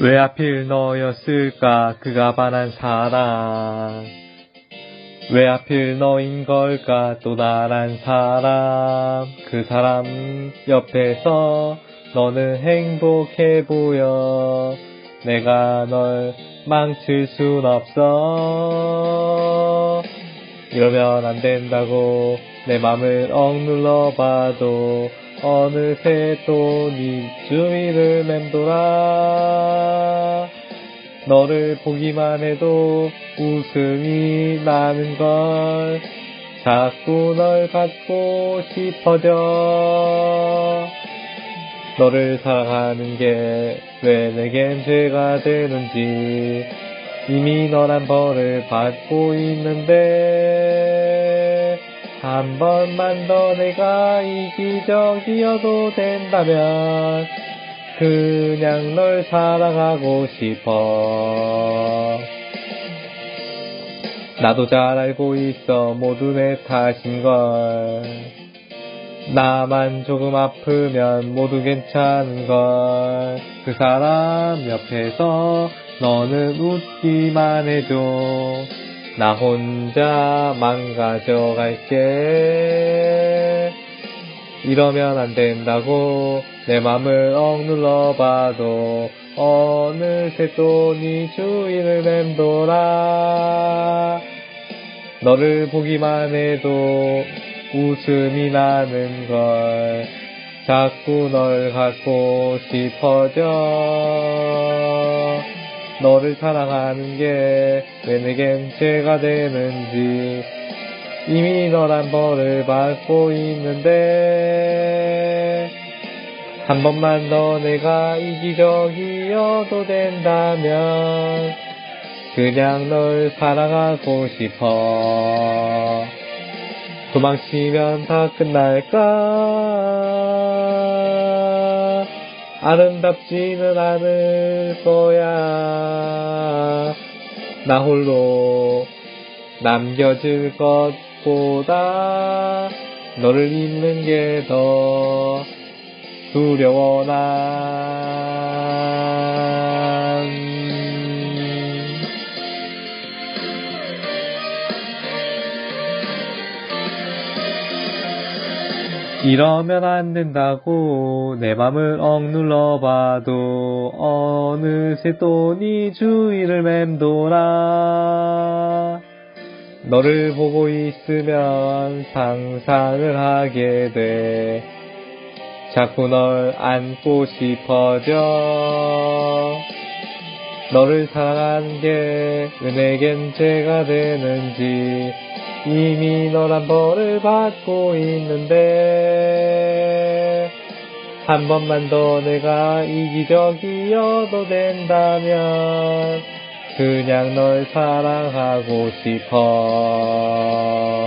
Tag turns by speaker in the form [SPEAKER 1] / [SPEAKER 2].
[SPEAKER 1] 왜 하필 너였을까? 그가 반한 사랑. 왜 하필 너인 걸까? 또 다른 사람. 그 사람 옆에서 너는 행복해 보여. 내가 널 망칠 순 없어. 이러면 안 된다고 내 맘을 억눌러 봐도 어느새 또네 주위를 맴돌아 너를 보기만 해도 웃음이 나는 걸 자꾸 널 갖고 싶어져. 너를 사랑하는 게 왜 내겐 죄가 되는지 이미 너란 벌을 받고 있는데 한 번만 더 내가 이기적이어도 된다면 그냥 널 사랑하고 싶어. 나도 잘 알고 있어 모두 내 탓인걸. 나만 조금 아프면 모두 괜찮은걸. 그 사람 옆에서 너는 웃기만 해줘 나 혼자 망가져 갈게. 이러면 안 된다고 내 맘을 억눌러 봐도 어느새 또 네 주위를 맴돌아. 너를 보기만 해도 웃음이 나는 걸 자꾸 널 갖고 싶어져 너를 사랑하는 게 왜 내겐 죄가 되는지. 이미 너란 벌을 받고 있는데 한 번만 더 내가 이기적이어도 된다면 그냥 널 사랑하고 싶어. 도망치면 다 끝날까 아름답지는 않을 거야. 나 홀로 남겨질 것보다 너를 잊는 게 더 두려워 난 이러면 안 된다고 내 맘을 억눌러 봐도 어느새 또네 주위를 맴돌아. 너를 보고 있으면 상상을 하게 돼. 자꾸 널 안고 싶어져. 너를 사랑하는 게 은혜겐 죄가 되는지 이미 너란 벌을 받고 있는데 한 번만 더 내가 이기적이어도 된다면 그냥 널 사랑하고 싶어